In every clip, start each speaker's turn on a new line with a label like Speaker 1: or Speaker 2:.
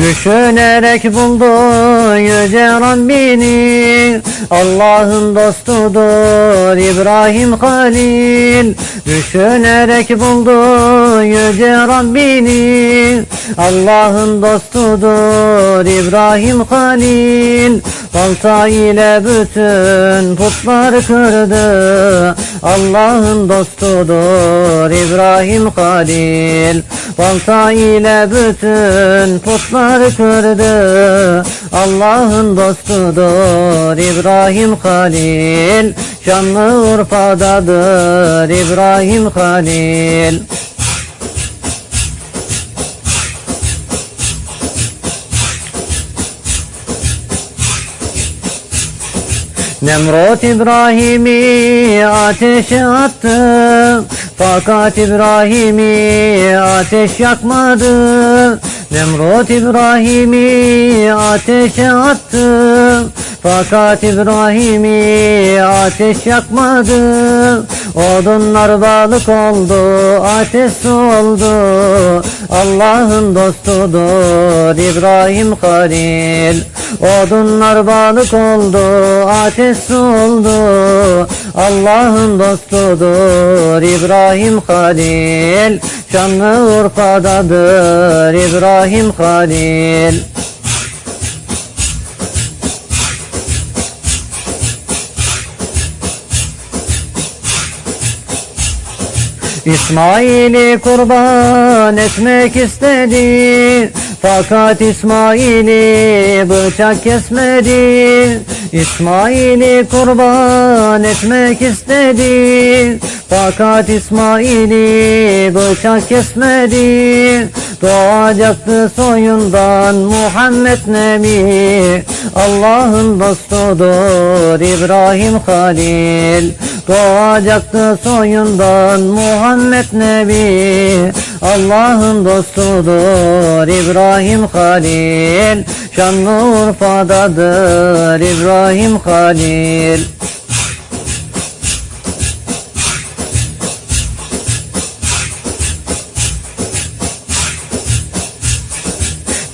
Speaker 1: Düşünerek buldu yüce Rabbini. Allah'ın dostudur İbrahim Halil. Düşünerek buldu yüce Rabbini. Allah'ın dostudur İbrahim Halil Balta ile bütün putları kırdı. Allah'ın dostudur İbrahim Halil. Balta ile bütün putları kırdı. Allah'ın dostudur İbrahim Halil. Şanlıurfa'dadır İbrahim Halil Nemrut İbrahim'i ateşe attı Fakat İbrahim'i ateş yakmadı. Nemrut İbrahim'i ateşe attı Fakat İbrahim'i ateş yakmadı. Odunlar balık oldu, ateş oldu Allah'ın dostudur İbrahim Halil. Odunlar balık oldu, ateş oldu Allah'ın dostudur İbrahim Halil. Şanlıurfa'dadır İbrahim Halil İsmail'i kurban etmek istedi Fakat İsmail'i bıçak kesmedi İsmail'i kurban etmek istedi Fakat İsmail'i bıçak kesmedi Doğacaktı soyundan Muhammed Nebi. Allah'ın dostudur İbrahim Halil Doğacaktı soyundan Muhammed Nebi. Allah'ın dostudur İbrahim Halil. Şanlıurfa'dadır İbrahim Halil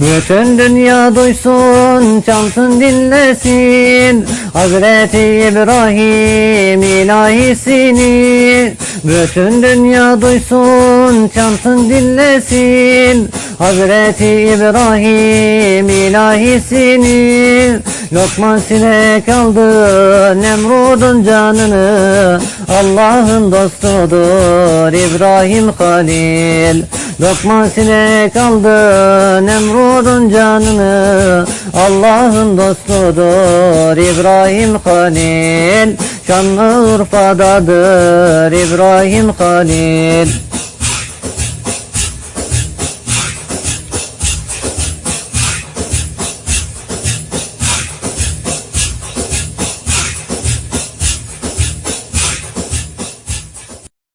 Speaker 1: Bütün dünya duysun, çalsın dinlesin. Hazreti İbrahim ilahisini. Bütün dünya duysun, çalsın dinlesin. Hazreti İbrahim ilahisini. Lokman sinek aldı Nemrud'un canını. Allah'ın dostudur İbrahim Halil Lokman sinek aldı Nemrud'un canını. Allah'ın dostudur İbrahim Halil. Şanlıurfa'dadır İbrahim Halil